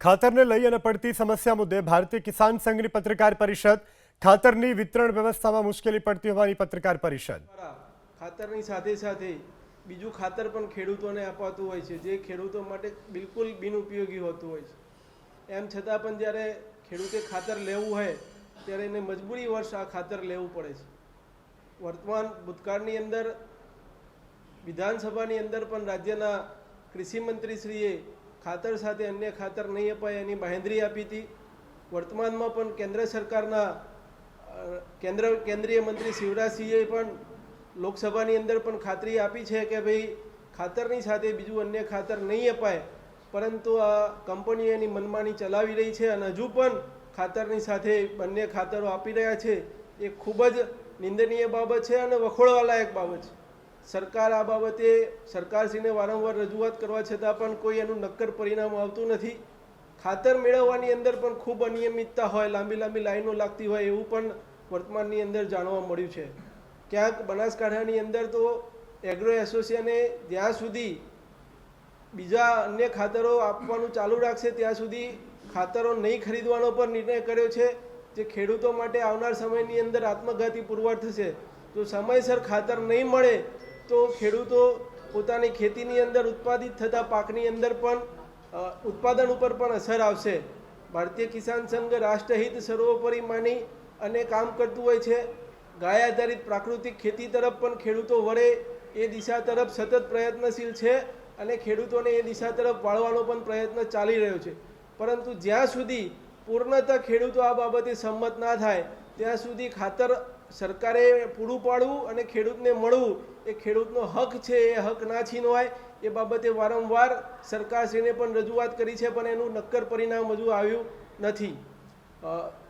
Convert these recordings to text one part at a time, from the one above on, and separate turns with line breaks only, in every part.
ખાતરને લઈ અને પડતી સમસ્યા મુદ્દે ભારતીય કિસાન સંઘની પત્રકાર પરિષદ ખાતરની વિતરણ વ્યવસ્થામાં મુશ્કેલી પડતી હોવાની પત્રકાર પરિષદ.
ખાતરની સાથે સાથે બીજું ખાતર પણ ખેડૂતોને અપાતું હોય છે, જે ખેડૂતો માટે બિલકુલ બિનઉપયોગી હોતું હોય છે. એમ છતાં પણ જ્યારે ખેડૂતે ખાતર લેવું હોય, ત્યારે એને મજબૂરી વર્ષ આ ખાતર લેવું પડે છે. વર્તમાન ભૂતકાળની અંદર, વિધાનસભાની અંદર પણ રાજ્યના કૃષિ મંત્રીશ્રીએ ખાતર સાથે અન્ય ખાતર નહીં અપાય એની બાહેંધરી આપી હતી. વર્તમાનમાં પણ કેન્દ્ર સરકારના કેન્દ્ર, કેન્દ્રીય મંત્રી શિવરાજસિંહે પણ લોકસભાની અંદર પણ ખાતરી આપી છે કે ભાઈ ખાતરની સાથે બીજું અન્ય ખાતર નહીં અપાય. પરંતુ આ કંપનીઓ એની મનમાની ચલાવી રહી છે અને હજુ પણ ખાતરની સાથે બંને ખાતરો આપી રહ્યા છે. એ ખૂબ જ નિંદનીય બાબત છે અને વખોડવાલાયક બાબત છે. સરકાર આ બાબતે સરકારશ્રીને વારંવાર રજૂઆત કરવા છતાં પણ કોઈ એનું નક્કર પરિણામ આવતું નથી. ખાતર મેળવવાની અંદર પણ ખૂબ અનિયમિતતા હોય, લાંબી લાંબી લાઈનો લાગતી હોય એવું પણ વર્તમાનની અંદર જાણવા મળ્યું છે. ક્યાંક બનાસકાંઠાની અંદર તો એગ્રો એસોસિએશને જ્યાં સુધી બીજા અન્ય ખાતરો આપવાનું ચાલુ રાખશે, ત્યાં સુધી ખાતરો નહીં ખરીદવાનો પણ નિર્ણય કર્યો છે જે ખેડૂતો માટે આવનાર સમયની અંદર આત્મઘાતી પુરવાર થશે. જો સમયસર ખાતર નહીં મળે તો ખેડૂતો પોતાની ખેતીની અંદર ઉત્પાદિત થતા પાકની અંદર પણ ઉત્પાદન ઉપર પણ અસર આવશે. ભારતીય કિસાન સંઘ રાષ્ટ્રહિત સર્વોપરી માની અને કામ કરતું હોય છે. ગાય આધારિત પ્રાકૃતિક ખેતી તરફ પણ ખેડૂતો વળે, એ દિશા તરફ સતત પ્રયત્નશીલ છે અને ખેડૂતોને એ દિશા તરફ વાળવાનો પણ પ્રયત્ન ચાલી રહ્યો છે. પરંતુ જ્યાં સુધી પૂર્ણતઃ ખેડૂતો આ બાબતે સંમત ના થાય, ત્યાં સુધી ખાતર સરકારે પૂરું પાડવું અને ખેડૂતને મળવું, એ ખેડૂતનો હક છે, એ હક ના છીનવાય એ બાબતે વારંવાર સરકારશ્રીને પણ રજૂઆત કરી છે, પણ એનું નક્કર પરિણામ હજુ આવ્યું નથી.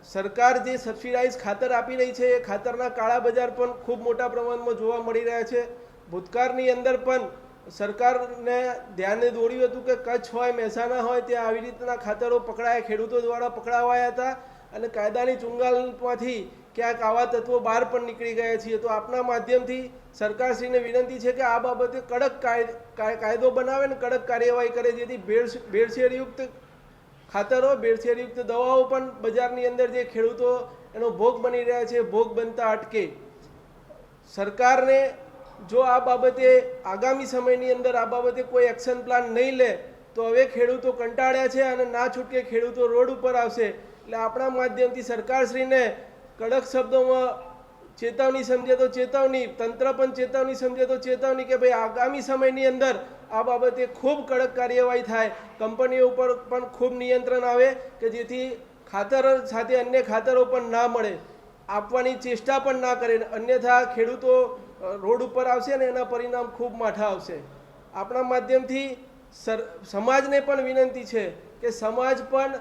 સરકાર જે સબસિડાઇઝ ખાતર આપી રહી છે, એ ખાતરના કાળા બજાર પણ ખૂબ મોટા પ્રમાણમાં જોવા મળી રહ્યા છે. ભૂતકાળની અંદર પણ સરકારને ધ્યાને દોડ્યું હતું કે કચ્છ હોય, મહેસાણા હોય, ત્યાં આવી રીતના ખાતરો પકડાયા, ખેડૂતો દ્વારા પકડાવાયા હતા અને કાયદાની ચુંગાલમાંથી ક્યાંક આવા તત્વો બહાર પણ નીકળી ગયા છીએ. તો આપના માધ્યમથી સરકારશ્રીને વિનંતી છે કે આ બાબતે કડક કાય- કાય- કાયદો બનાવે ને કડક કાર્યવાહી કરે, જેથી ભેળ ભેળસેળયુક્ત ખાતરો, ભેળસેળયુક્ત દવાઓ પણ બજારની અંદર જે ખેડૂતો એનો ભોગ બની રહ્યા છે, ભોગ બનતા અટકે. સરકારને જો આ બાબતે આગામી સમયની અંદર આ બાબતે કોઈ એક્શન પ્લાન નહીં લે, તો હવે ખેડૂતો કંટાળ્યા છે અને ના છૂટકે ખેડૂતો રોડ ઉપર આવશે. એટલે આપણા માધ્યમથી સરકારશ્રીને કડક શબ્દોમાં ચેતવણી સમજે તો ચેતવણી, તંત્ર પણ ચેતવણી સમજે તો ચેતવણી કે ભાઈ આગામી સમયની અંદર આ બાબતે ખૂબ કડક કાર્યવાહી થાય. કંપનીઓ ઉપર પણ ખૂબ નિયંત્રણ આવે કે જેથી ખાતર સાથે અન્ય ખાતરો પણ ના મળે. આપવાની ચેષ્ટા પણ ના કરે. અન્યથા ખેડૂતો રોડ ઉપર આવશે ને એના પરિણામ ખૂબ માઠા આવશે. આપણા માધ્યમથી સર, સમાજને પણ વિનંતી છે કે સમાજ પણ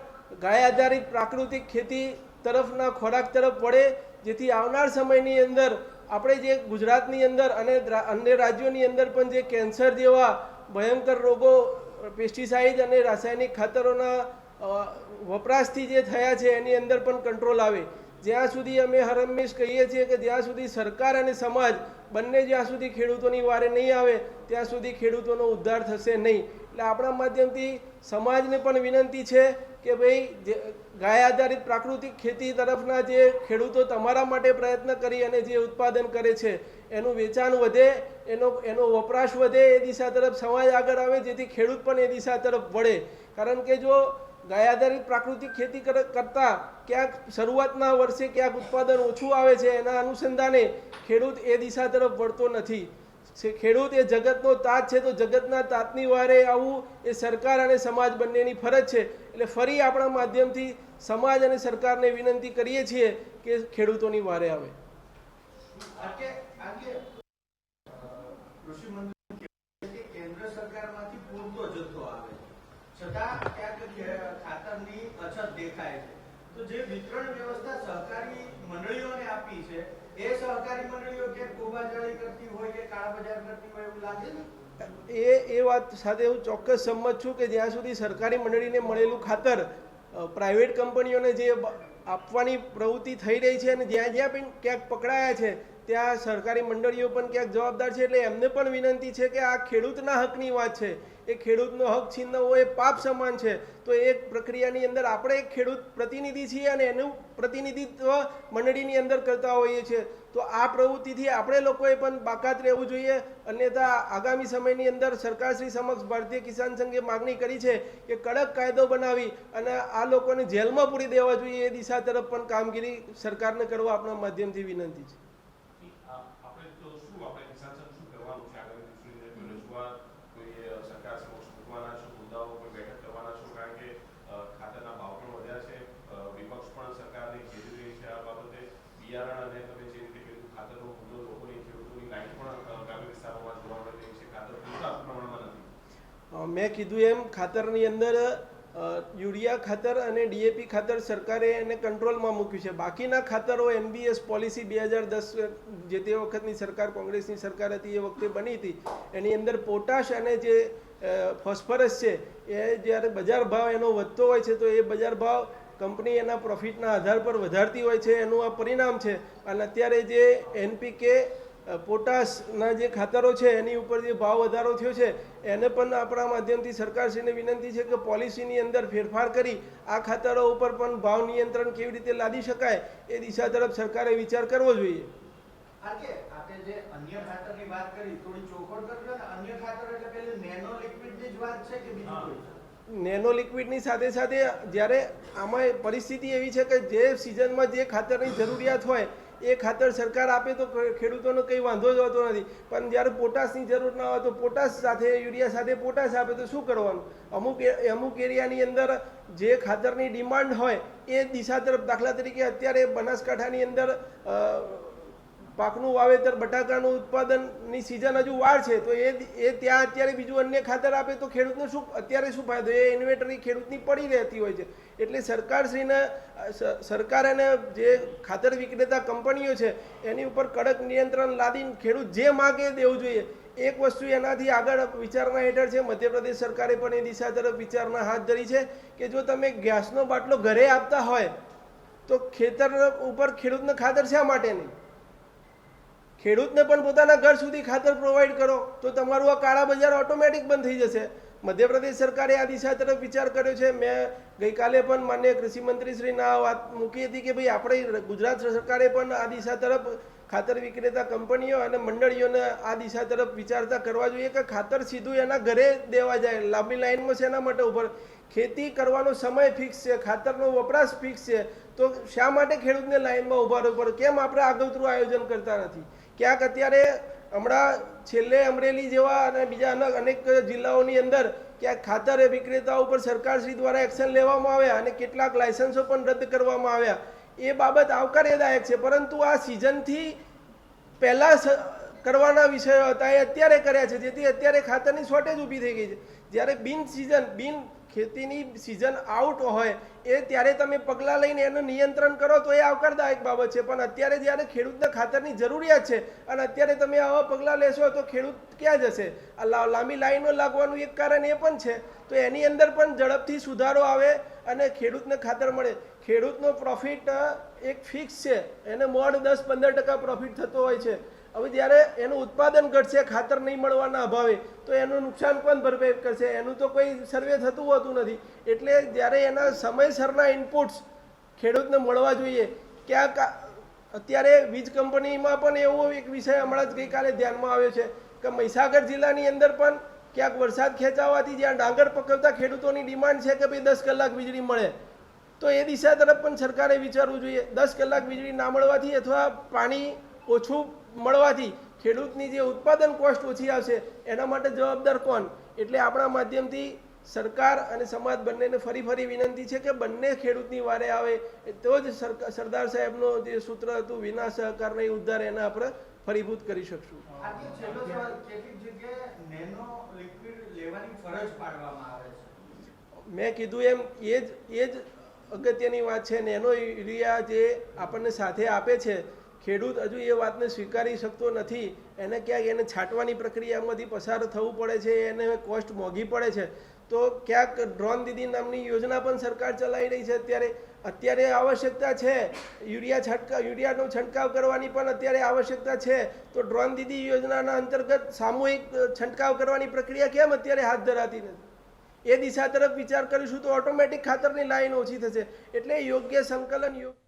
ગાય આધારિત પ્રાકૃતિક ખેતી તરફના ખોરાક તરફ વળે, જેથી આવનાર સમયની અંદર આપણે જે ગુજરાતની અંદર અને અન્ય રાજ્યોની અંદર પણ જે કેન્સર જેવા ભયંકર રોગો, પેસ્ટિસાઇડ અને રાસાયણિક ખાતરોના વપરાશથી જે થયા છે, એની અંદર પણ કંટ્રોલ આવે. જ્યાં સુધી અમે હરમેશ કહીએ છીએ કે જ્યાં સુધી સરકાર અને સમાજ બંને જ્યાં સુધી ખેડૂતોની વારે નહીં આવે, ત્યાં સુધી ખેડૂતોનો ઉદ્ધાર થશે નહીં. એટલે આપણા માધ્યમથી સમાજને પણ વિનંતી છે કે ભાઈ ગાય આધારિત પ્રાકૃતિક ખેતી તરફના જે ખેડૂતો તમારા માટે પ્રયત્ન કરી અને જે ઉત્પાદન કરે છે, એનું વેચાણ વધે, એનો એનો વપરાશ વધે એ દિશા તરફ, સમાજ આગળ આવે, જેથી ખેડૂત પણ એ દિશા તરફ વળે. કારણ કે જો ગાય આધારિત પ્રાકૃતિક ખેતી કરતાં ક્યાંક શરૂઆતના વર્ષે ક્યાંક ઉત્પાદન ઓછું આવે છે, એના અનુસંધાને ખેડૂત એ દિશા તરફ વળતો નથી. ખેડૂત એ જગતનો તાત છે, તો જગતના તાતની વારે આવવું એ સરકાર અને સમાજ બંનેની ફરજ છે. એટલે ફરી આપણા માધ્યમથી સમાજ અને સરકારને વિનંતી કરીએ છીએ કે ખેડૂતોની વારે આવે.
આવે જે વિતરણ વ્યવસ્થા સહકારી મંડળીઓને આપી છે એ સહકારી મંડળીઓ ક્યાંક કોબાજાળી કરતી હોય કે કાળા બજાર કરતી હોય એવું લાગે છે?
એ એ વાત સાથે હું ચોક્કસ સંમત છું કે જ્યાં સુધી સરકારી મંડળીને મળેલું ખાતર પ્રાઇવેટ કંપનીઓને જે આપવાની પ્રવૃત્તિ થઈ રહી છે અને જ્યાં જ્યાં પણ ક્યાંક પકડાયા છે ત્યાં સરકારી મંડળીઓ પણ ક્યાંક જવાબદાર છે એટલે એમને પણ વિનંતી છે કે આ ખેડૂતના હકની વાત છે. એ ખેડૂતનો હક છીનવો એ પાપ સમાન છે. તો એ પ્રક્રિયાની અંદર આપણે એક ખેડૂત પ્રતિનિધિ છીએ અને એનું પ્રતિનિધિત્વ મંડળીની અંદર કરતા હોઈએ છીએ. તો આ પ્રવૃત્તિથી આપણે લોકોએ પણ બાકાત રહેવું જોઈએ. અન્યથા આગામી સમયની અંદર સરકારશ્રી સમક્ષ ભારતીય કિસાન સંઘે માગણી કરી છે કે કડક કાયદો બનાવી અને આ લોકોને જેલમાં પૂરી દેવા જોઈએ એ દિશા તરફ પણ કામગીરી સરકારને કરવા આપણા માધ્યમથી વિનંતી છે.
શું આપણે કિસાન સંઘ શું કરવાનું છે આગળ કોઈ રજૂઆત કોઈ સરકાર સમક્ષ મૂકવાના છો મુદ્દાઓ પર બેઠક કરવાના છો કારણ કે ખાતરના ભાવ પણ વધ્યા છે વિપક્ષ પણ સરકારને ઘેરી રહી છે આ બાબતે બિયારણ અને તમે જે રીતે કીધું ખાતરનો મુદ્દો લોકોની ખેડૂતોની લાઈન પણ અ, ગ્રામ્ય વિસ્તારોમાં જોવા મળી રહી છે ખાતર પૂરતા પ્રમાણમાં નથી
મેં કીધું એમ ખાતરની અંદર યુરિયા ખાતર અને ડીએપી ખાતર સરકારે એને કંટ્રોલમાં મૂક્યું છે. બાકીના ખાતરો એનબીએસ પોલિસી બે હજાર દસ, જે તે વખતની સરકાર, કોંગ્રેસની સરકાર હતી, એ વખતે બની હતી. એની અંદર પોટાશ અને જે ફોસ્ફરસ છે, એ જ્યારે બજાર ભાવ એનો વધતો હોય છે, તો એ બજાર ભાવ કંપની એના પ્રોફિટના આધાર પર વધારતી હોય છે. એનું આ પરિણામ છે. અને અત્યારે જે એનપીકે પોટાશના જે ખાતરો છે એની ઉપર જે ભાવ વધારો થયો છે એને પણ આપણા માધ્યમથી સરકારશ્રીને વિનંતી છે કે પોલિસીની અંદર ફેરફાર કરી આ ખાતરો ઉપર પણ ભાવ નિયંત્રણ કેવી રીતે લાદી શકાય એ દિશા તરફ સરકારે વિચાર કરવો જોઈએ?
નેનો લિક્વિડની
સાથે સાથે જ્યારે આમાં પરિસ્થિતિ એવી છે કે જે સિઝનમાં જે ખાતરની જરૂરિયાત હોય એ ખાતર સરકાર આપે તો ખેડૂતોનો કંઈ વાંધો જ હોતો નથી. પણ જ્યારે પોટાશની જરૂર ના હોય તો પોટાશ સાથે, યુરિયા સાથે પોટાશ આપે તો શું કરવાનું? અમુક અમુક એરિયાની અંદર જે ખાતરની ડિમાન્ડ હોય, એ દિશા તરફ દાખલા તરીકે અત્યારે બનાસકાંઠાની અંદર પાકનું વાવેતર, બટાકાનું ઉત્પાદનની સિઝન હજુ વાર છે, તો એ એ ત્યાં અત્યારે બીજું અન્ય ખાતર આપે તો ખેડૂતને શું, અત્યારે શું ફાયદો? એ ઇન્વેટરી ખેડૂતની પડી રહેતી હોય છે. એટલે સરકારશ્રીને સરકાર અને જે ખાતર વિક્રેતા કંપનીઓ છે, એની ઉપર કડક નિયંત્રણ લાદીને ખેડૂત જે માગે દેવું જોઈએ. એક વસ્તુ એનાથી આગળ વિચારણા હેઠળ છે, મધ્યપ્રદેશ સરકારે પણ એ દિશા તરફ વિચારણા હાથ ધરી છે કે જો તમે ગેસનો બાટલો ઘરે આપતા હોય, તો ખેતર ઉપર ખેડૂતને ખાતર શા માટે નહીં? ખેડૂતને પણ પોતાના ઘર સુધી ખાતર પ્રોવાઈડ કરો, તો તમારું આ કાળા બજાર ઓટોમેટિક બંધ થઈ જશે. મધ્યપ્રદેશ સરકારે આ દિશા તરફ વિચાર કર્યો છે. મેં ગઈકાલે પણ માન્ય કૃષિમંત્રીશ્રીના વાત મૂકી હતી કે ભાઈ આપણે ગુજરાત સરકારે પણ આ દિશા તરફ ખાતર વિક્રેતા કંપનીઓ અને મંડળીઓને આ દિશા તરફ વિચારતા કરવા જોઈએ કે ખાતર સીધું એના ઘરે દેવા જાય. લાંબી લાઇનમાં શેના માટે ઉપર ખેતી કરવાનો સમય ફિક્સ છે, ખાતરનો વપરાશ ફિક્સ છે, તો શા માટે ખેડૂતને લાઇનમાં ઊભા રહેવું પડે? કેમ આપણે આગોતરું આયોજન કરતા નથી? ક્યાંક અત્યારે હમણાં છેલ્લે અમરેલી જેવા અને બીજા અનેક જિલ્લાઓની અંદર ક્યાંક ખાતર વિક્રેતાઓ ઉપર સરકારશ્રી દ્વારા એક્શન લેવામાં આવ્યા અને કેટલાક લાયસન્સો પણ રદ કરવામાં આવ્યા. એ બાબત આવકાર્યદાયક છે, પરંતુ આ સિઝનથી પહેલાં કરવાના વિષયો હતા, એ અત્યારે કર્યા છે. જેથી અત્યારે ખાતરની શોર્ટેજ ઊભી થઈ ગઈ છે. જ્યારે બિન સિઝન બિન ખેતીની સિઝન આઉટ હોય, એ ત્યારે તમે પગલાં લઈને એનું નિયંત્રણ કરો તો એ આવકારદાયક બાબત છે. પણ અત્યારે જ્યારે ખેડૂતને ખાતરની જરૂરિયાત છે અને અત્યારે તમે આવા પગલાં લેશો તો ખેડૂત ક્યાં જશે? આ લાંબી લાઈનો લાગવાનું એક કારણ એ પણ છે. તો એની અંદર પણ ઝડપથી સુધારો આવે અને ખેડૂતને ખાતર મળે. ખેડૂતનો પ્રોફિટ એક ફિક્સ છે. એને મોડ દસ પંદર ટકા પ્રોફિટ થતો હોય છે. હવે જ્યારે એનું ઉત્પાદન ઘટશે, ખાતર નહીં મળવાના અભાવે, તો એનું નુકસાન કોણ ભરપાઈ કરશે? એનું તો કોઈ સર્વે થતું હોતું નથી. એટલે જ્યારે એના સમયસરના ઇનપુટ્સ ખેડૂતને મળવા જોઈએ ક્યાંક અત્યારે વીજ કંપનીમાં પણ એવો એક વિષય હમણાં જ ગઈકાલે ધ્યાનમાં આવ્યો છે કે મહીસાગર જિલ્લાની અંદર પણ ક્યાંક વરસાદ ખેંચાવાથી જ્યાં ડાંગર પકવતા ખેડૂતોની ડિમાન્ડ છે કે ભાઈ દસ કલાક વીજળી મળે, તો એ દિશા તરફ પણ સરકારે વિચારવું જોઈએ. દસ કલાક વીજળી ના મળવાથી અથવા પાણી ઓછું મળવાથી ખેડૂતની જે ઉત્પાદન કોસ્ટ ઓછી આવશે એના માટે જવાબદાર કોણ? એટલે આપણા માધ્યમથી સરકાર અને સમાજ બંનેને ફરી ફરી વિનંતી છે કે બંને ખેડૂતની વારે આવે તો જ સરદાર સાહેબનો જે સૂત્ર હતું વિના સહકાર નહીં ઉદ્ધાર એના આપણે ફરીભૂત કરી શકશું. મેં કીધું એમ એ જ એ જ અગત્યની વાત છે. નેનો યુરિયા જે આપણને સાથે આપે છે ખેડૂત હજુ એ વાતને સ્વીકારી શકતો નથી. એને ક્યાંક એને છાંટવાની પ્રક્રિયામાંથી પસાર થવું પડે છે, એને કોસ્ટ મોંઘી પડે છે. તો ક્યાંક ડ્રોન દીદી નામની યોજના પણ સરકાર ચલાવી રહી છે. અત્યારે અત્યારે આવશ્યકતા છે. યુરિયા છંટકાવ, યુરિયાનો છંટકાવ કરવાની પણ અત્યારે આવશ્યકતા છે. તો ડ્રોન દીદી યોજનાના અંતર્ગત સામૂહિક છંટકાવ કરવાની પ્રક્રિયા કેમ અત્યારે હાથ ધરાતી નથી? એ દિશા તરફ વિચાર કરીશું તો ઓટોમેટિક ખાતરની લાઈન ઓછી થશે. એટલે યોગ્ય સંકલન, યોગ્ય